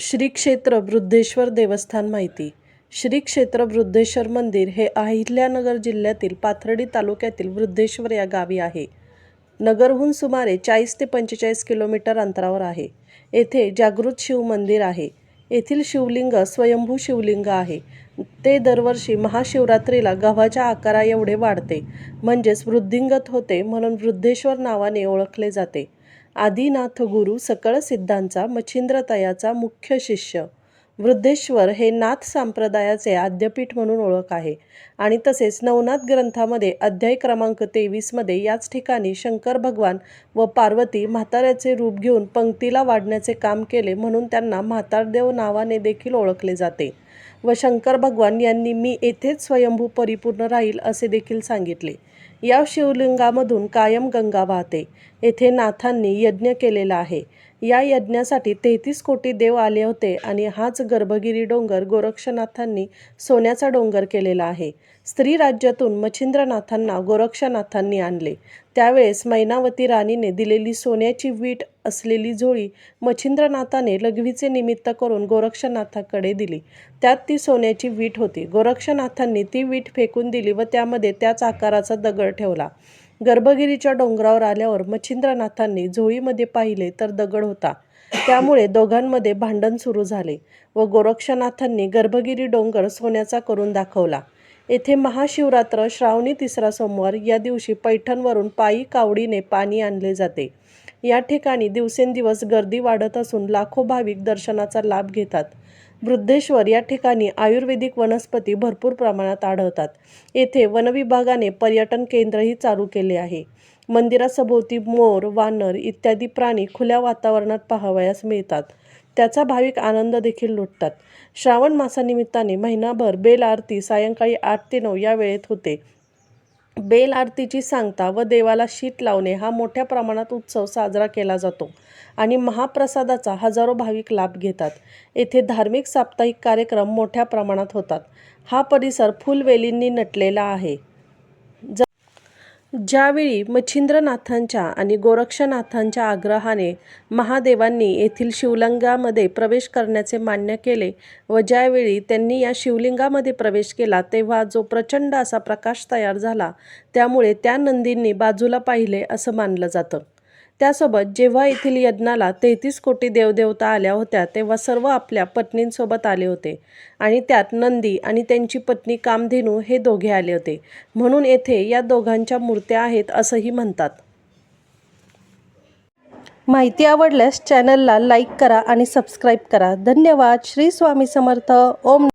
श्री क्षेत्र वृद्धेश्वर देवस्थान माहिती. श्री क्षेत्र वृद्धेश्वर मंदिर हे अहिल्यानगर जिल्ह्यातील पाथर्डी तालुक्यातील वृद्धेश्वर या गावी आहे. नगरहून सुमारे चाळीस ते पंचेचाळीस किलोमीटर अंतरावर आहे. येथे जागृत शिव मंदिर आहे. येथील शिवलिंग स्वयंभू शिवलिंग आहे. ते दरवर्षी महाशिवरात्रीला गव्हाच्या आकारा एवढे वाढते. म्हणजेच वृद्धिंगत होते म्हणून वृद्धेश्वर नावाने ओळखले जाते. आदिनाथ गुरु सकळ सिद्धांचा मच्छिंद्रतयाचा मुख्य शिष्य. वृद्धेश्वर हे नाथ संप्रदायाचे आद्यपीठ म्हणून ओळख आहे. आणि तसेच नवनाथ ग्रंथामध्ये अध्याय क्रमांक तेवीसमध्ये याच ठिकाणी शंकर भगवान व पार्वती म्हाताऱ्याचे रूप घेऊन पंक्तीला वाढण्याचे काम केले म्हणून त्यांना म्हातारदेव नावाने देखील ओळखले जाते व शंकर भगवान यांनी मी येथेच स्वयंभू परिपूर्ण राहील असे देखील सांगितले. या शिवलिंगामधून कायम गंगा वाहते. येथे नाथांनी यज्ञ केलेला आहे. या यज्ञासाठी तेहतीस कोटी देव आले होते आणि हाच गर्भगिरी डोंगर गोरक्षनाथांनी सोन्याचा डोंगर केलेला आहे. स्त्री राज्यातून मच्छिंद्रनाथांना गोरक्षनाथांनी आणले. त्यावेळेस मैनावती राणीने दिलेली सोन्याची वीट असलेली झोळी मच्छिंद्रनाथाने लघवीचे निमित्त करून गोरक्षनाथाकडे दिली. त्यात ती सोन्याची वीट होती. गोरक्षनाथांनी ती वीट फेकून दिली व त्यामध्ये त्याच आकाराचा दगड ठेवला. गर्भगिरीच्या डोंगरावर आल्यावर मच्छिंद्रनाथांनी झोळीमध्ये पाहिले तर दगड होता. त्यामुळे दोघांमध्ये भांडण सुरू झाले व गोरक्षनाथांनी गर्भगिरी डोंगर सोन्याचा करून दाखवला. येथे महाशिवरात्र श्रावणी तिसरा सोमवार या दिवशी पैठणवरून पायी कावडीने पाणी आणले जाते. या ठिकाणी दिवसेंदिवस गर्दी वाढत असून लाखो भाविक दर्शनाचा लाभ घेतात. वृद्धेश्वर या ठिकाणी आयुर्वेदिक वनस्पती भरपूर प्रमाणात आढळतात. येथे वनविभागाने पर्यटन केंद्रही चालू केले आहे. मंदिरासभोवती मोर वानर इत्यादी प्राणी खुल्या वातावरणात पाहावयास मिळतात. त्याचा भाविक आनंद देखील लुटतात. श्रावण मासानिमित्ताने महिनाभर बेल आरती सायंकाळी आठ ते नऊ या वेळेत होते. बेल आरतीची सांगता व देवाला शीत लावणे हा मोठ्या प्रमाणात उत्सव साजरा केला जातो आणि महाप्रसादाचा हजारो भाविक लाभ घेतात. येथे धार्मिक साप्ताहिक कार्यक्रम मोठ्या प्रमाणात होतात. हा परिसर फुलवेलींनी नटलेला आहे. ज्यावेळी मच्छिंद्रनाथांच्या आणि गोरक्षनाथांच्या आग्रहाने महादेवांनी येथील शिवलिंगामध्ये प्रवेश करण्याचे मान्य केले व ज्यावेळी त्यांनी या शिवलिंगामध्ये प्रवेश केला तेव्हा जो प्रचंड असा प्रकाश तयार झाला त्यामुळे त्या नंदींनी बाजूला पाहिले असं मानलं जातं. त्यासोबत जेव्हा येथील यज्ञाला तेहतीस कोटी देवदेवता आल्या होत्या तेव्हा सर्व आपल्या पत्नींसोबत आले होते. आणि त्यात नंदी आणि त्यांची पत्नी कामधेनू हे दोघे आले होते. म्हणून येथे या दोघांच्या मूर्त्या आहेत असंही म्हणतात. माहिती आवडल्यास चॅनलला लाईक करा आणि सबस्क्राईब करा. धन्यवाद. श्री स्वामी समर्थ. ओम